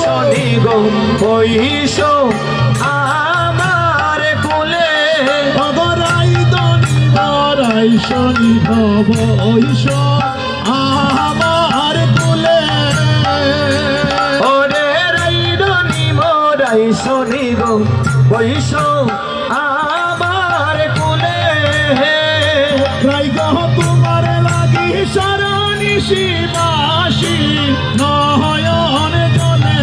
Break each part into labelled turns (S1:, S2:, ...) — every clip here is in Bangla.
S1: শনি গো বহিষ আমার কুলে ভগরাই দনি বারাই শনি ভব ঐশ আমার কুলে ওরে রাই দনি মরাই শনি গো বহিষ কুলে রাই গহ তোমার লাগি শরণী সীমা হাসি নয়ন জলে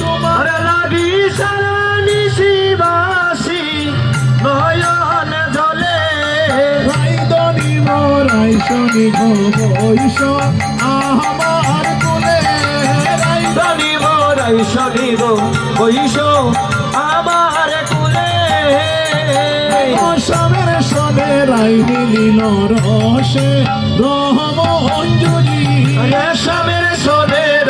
S1: তোমার লাগি সারা নিশি বাসি নয়ন ভাই দনি মরাই শনি বৈশ আমার কোলে ভাই দনি মরাই শনি বৈশ আমার কোলে সবের সবে রাই মিলিল রসে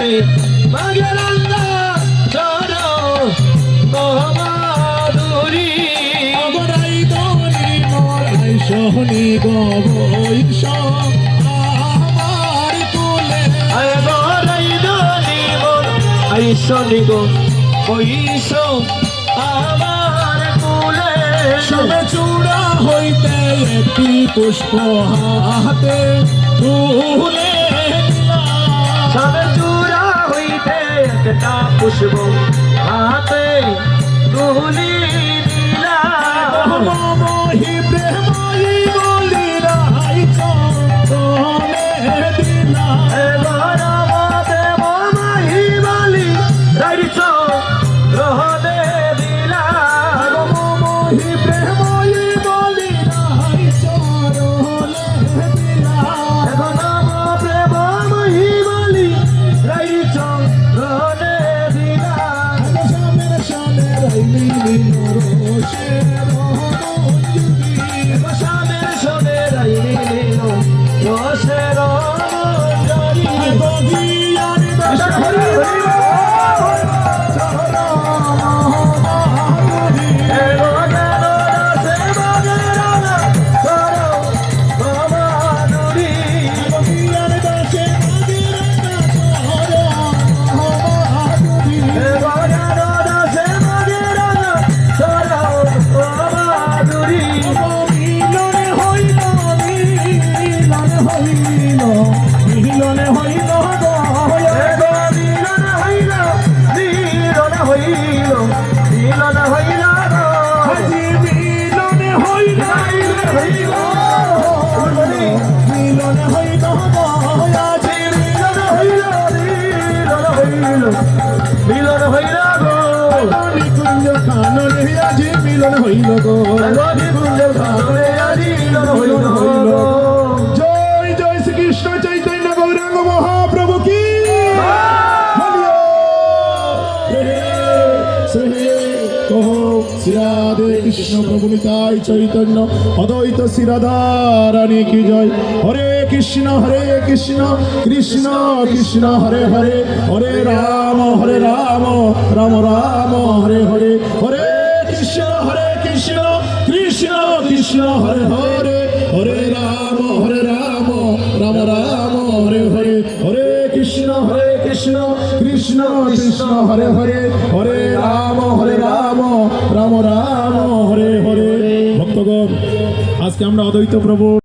S1: আসে বাগেরান্দা ধরো মহামাদুরি অগরাই দরি মরাই সবে চূড়া হইতে একটি পুষ্প হাতে ফুলে একটা পুষব হাতে তুলি দিলা মহিপ্রেম মানুষের মঞ্জুর ভাঙনে আজি মিলন হইল গো রবিকুঞ্জের ভাঙনে আজি মিলন হইল হইল
S2: জয় জয় শ্রীকৃষ্ণ চৈতন্য গৌরাঙ্গ মহাপ্রভু কি শ্রীরাধে কৃষ্ণ প্রভু নিতাই চৈতন্য অদ্বৈত শ্রীরাধারানী কি জয় হরে কৃষ্ণ হরে কৃষ্ণ কৃষ্ণ কৃষ্ণ হরে হরে হরে রাম হরে রাম রাম রাম হরে হরে হরে হরে হরে রাম হরে রাম রাম রাম হরে হরে হরে কৃষ্ণ হরে কৃষ্ণ কৃষ্ণ কৃষ্ণ হরে হরে হরে রাম হরে রাম রাম রাম হরে হরে ভক্তগণ আজকে আমরা অদ্বৈত প্রভুর